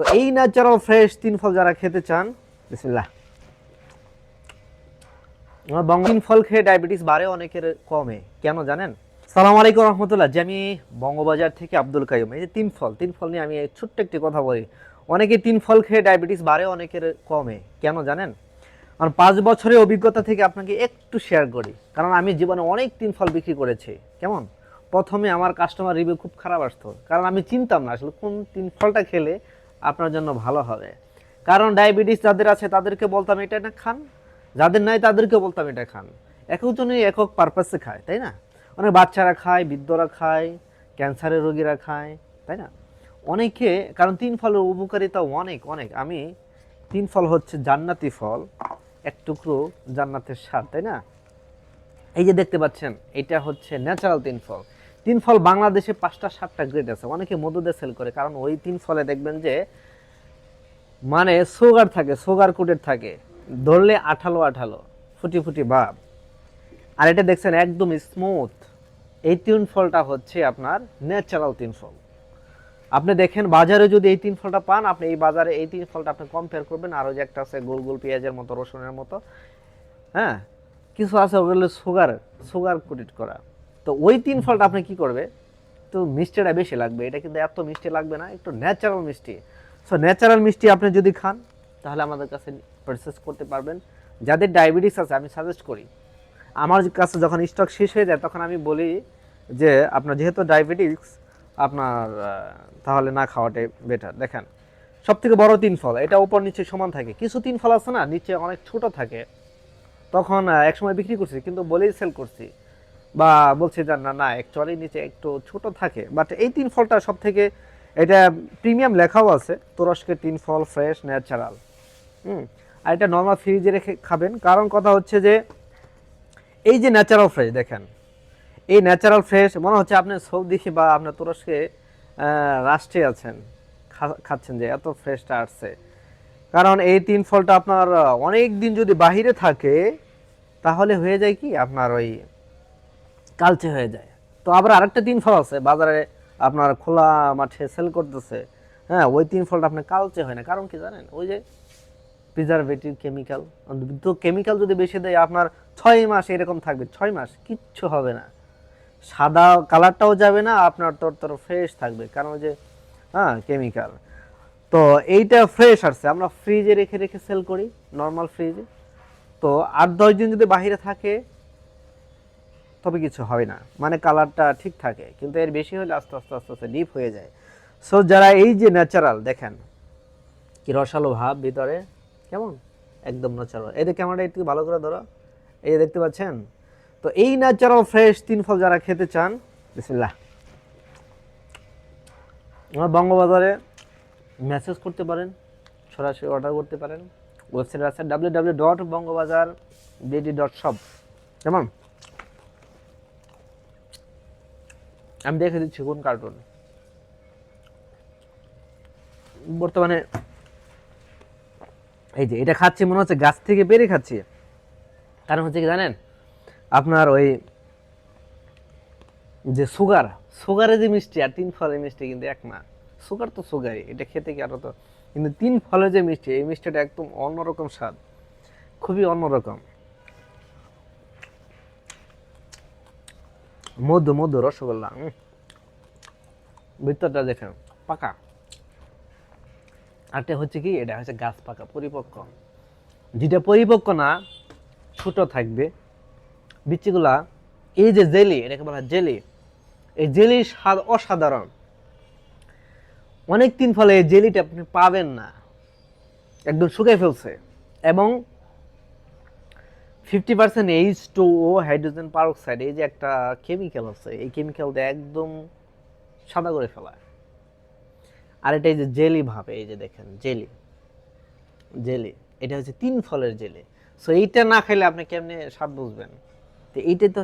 তো এই natural fresh তিন ফল যারা খেতে চান, বিসমিল্লাহ। আমার বঙ্গ তিন ফল খেয়ে ডায়াবেটিস বাড়ে, অনেকের কমে। কেন জানেন? সালাম আলাইকুম রহমতুল্লাহ। যে আমি বঙ্গবাজার থেকে আব্দুল কাইম এই যে তিন ফল তিন ফল নিয়ে আমি ছোট্ট একটি কথা বলি। অনেকে তিন ফল খেয়ে ডায়াবেটিস বাড়ে, অনেকের কমে। কেন জানেন? আমার পাঁচ বছরের অভিজ্ঞতা থেকে আপনাকে একটু শেয়ার করি। কারণ আমি জীবনে অনেক তিন ফল বিক্রি করেছি। কেমন? প্রথমে আমার কাস্টমার রিভিউ খুব খারাপ আসতো। কারণ আমি চিনতাম না আসলে কোন তিন ফলটা খেলে আপনার জন্য ভালো হবে। কারণ ডায়াবেটিস যাদের আছে, তাদেরকে বলতাম এটা না খান। যাদের নাই, তাদেরকে বলতাম এটা খান। একজনই একক পারপাসে খায়, তাই না? অনেক বাচ্চারা খায়, বৃদ্ধরা খায় ক্যান্সারের রোগীরা খায়, তাই না? অনেকে, কারণ তিন ফলের উপকারিতা অনেক অনেক। আমি তিন ফল হচ্ছে জান্নাতি ফল, এক টুকরো জান্নাতের স্বাদ, তাই না? এই যে দেখতে পাচ্ছেন, এটা হচ্ছে ন্যাচারাল তিন ফল। তিন ফল বাংলাদেশে পাঁচটা, সাতটা গ্রেড আছে। অনেকে মধুদে সেল করে, কারণ ওই তিন ফলে দেখবেন যে মানে সুগার থাকে সুগার কোটেড থাকে। ধরলে আঠালো আঠালো, ফুটি ফুটি ভাব। আর এটা দেখছেন একদম স্মুথ এই তিন ফলটা হচ্ছে আপনার ন্যাচারাল তিন ফল। আপনি দেখেন বাজারে যদি এই তিন ফলটা পান, আপনি এই বাজারে এই তিন ফলটা আপনি কম্পেয়ার করবেন, আরও যে একটা আছে গোল গোল পেঁয়াজের মতো, রসুনের মতো হ্যাঁ? কিছু আছে ওগুলো সুগার সুগার কোটেড করা। তো ওই তিন ফলটা আপনি কি করবে? তো মিষ্টিটা বেশি লাগবে। এটা কিন্তু এত মিষ্টি লাগবে না, একটু ন্যাচারাল মিষ্টি। সো ন্যাচারাল মিষ্টি আপনি যদি খান, তাহলে আমাদের কাছে পারচেস করতে পারবেন। যাদের ডায়াবেটিস আছে, আমি সাজেস্ট করি। আমার কাছে যখন স্টক শেষ হয়ে যায়, তখন আমি বলি যে, আপনার যেহেতু ডায়াবেটিস আপনার তাহলে না খাওয়াটাই বেটার দেখেন সব থেকে বড় তিন ফল, এটা উপর নিচে সমান থাকে। কিছু তিন ফল আছে না, নিচে অনেক ছোট থাকে। তখন একসময় বিক্রি করছি, কিন্তু বলেই সেল করছি। বা বলছে যে না না অ্যাকচুয়ালি নিচে একটু ছোট থাকে। বাট এই তিন ফলটা সব থেকে এটা প্রিমিয়াম লেখাও আছে, তুরস্কের তিন ফল ফ্রেশ ন্যাচারাল হুম, আর এটা নর্মাল ফ্রিজে রেখে খাবেন। কারণ কথা হচ্ছে যে, এই যে ন্যাচারাল ফ্রেশ দেখেন, এই ন্যাচারাল ফ্রেশ মনে হচ্ছে আপনি সৌদি বা আপনার তুরস্কে রাষ্ট্রে আছেন খাচ্ছেন যে এত ফ্রেশটা আসছে। কারণ এই তিন ফলটা আপনার অনেক দিন যদি বাহিরে থাকে, তাহলে হয়ে যায় কি? আপনার ওই কালচে হয়ে যায়। তো আবার আরেকটা তিন ফল আছে, বাজারে আপনার খোলা মাঠে সেল করতেছে। হ্যাঁ ওই তিন ফলটা আপনার কালচে হয় না। কারণ কি জানেন? ওই যে প্রিজারভেটিভ কেমিক্যাল তো কেমিক্যাল যদি বেশি দেয়, আপনার ছয় মাস এরকম থাকবে। ছয় মাস কিচ্ছু হবে না। সাদা কালারটাও যাবে না, আপনার তোর তোর ফ্রেশ থাকবে। কারণ ওই যে হ্যাঁ কেমিক্যাল তো এইটা ফ্রেশ আসছে। আমরা ফ্রিজে রেখে রেখে সেল করি নর্মাল ফ্রিজে তো আট দশ দিন যদি বাইরে থাকে তবে কিছু হয় না। মানে কালারটা ঠিক থাকে, কিন্তু এর বেশি হলে আস্তে আস্তে আস্তে আস্তে ডিপ হয়ে যায়। সো যারা এই যে ন্যাচারাল দেখেন, কি রসালো ভাব ভিতরে, কেমন? একদম ন্যাচারাল এদের ক্যামেরাটা একটু ভালো করে ধরো। এই দেখতে পাচ্ছেন? তো এই ন্যাচারাল ফ্রেশ তিন ফল যারা খেতে চান, বিসমিল্লাহ। আমার বঙ্গবাজারে মেসেজ করতে পারেন, সরাসরি অর্ডার করতে পারেন। ওয়েবসাইট আছে W W dot Bangabazar BD dot shop কেমন? আমি দেখে দিচ্ছি কোন কার্টুন বর্তমানে এই যে এটা খাচ্ছি মনে হচ্ছে, গাছ থেকে পেরে খাচ্ছি। কারণ হচ্ছে কি জানেন, আপনার ওই যে সুগার সুগারে যে মিষ্টি আর তিন ফলের মিষ্টি কিন্তু এক না। সুগার তো সুগারই এটা খেতে কি আরও তো কিন্তু তিন ফলের যে মিষ্টি, এই মিষ্টিটা একদম অন্যরকম স্বাদ। খুবই অন্যরকম। মধু মধু, রসগোল্লা। ভিতরটা দেখেন, পাকা। আরটা হচ্ছে কি, এটা হচ্ছে গাছ পাকা, পরিপক্ক। যেটা পরিপক্ক না, ছোট থাকবে। বিচিগুলা এই যে জেলি, এটাকে বলা জেলি, এই জেলির স্বাদ অসাধারণ। অনেক দিন ফলে এই জেলিটা আপনি পাবেন না। একদম শুকিয়ে ফেলছে। এবং fifty percent H two O hydrogen peroxide এই যে একটা কেমিক্যাল আছে, এই কেমিক্যাল দিয়ে একদম সাদা করে ফেলায়। আর এটা এই যে জেলি ভাবে, এই যে দেখেন জেলি জেলি এটা হচ্ছে তিন ফলের জেলি সো এইটা না খাইলে আপনি কেমনে স্বাদ বুঝবেন? তো এইটাই তো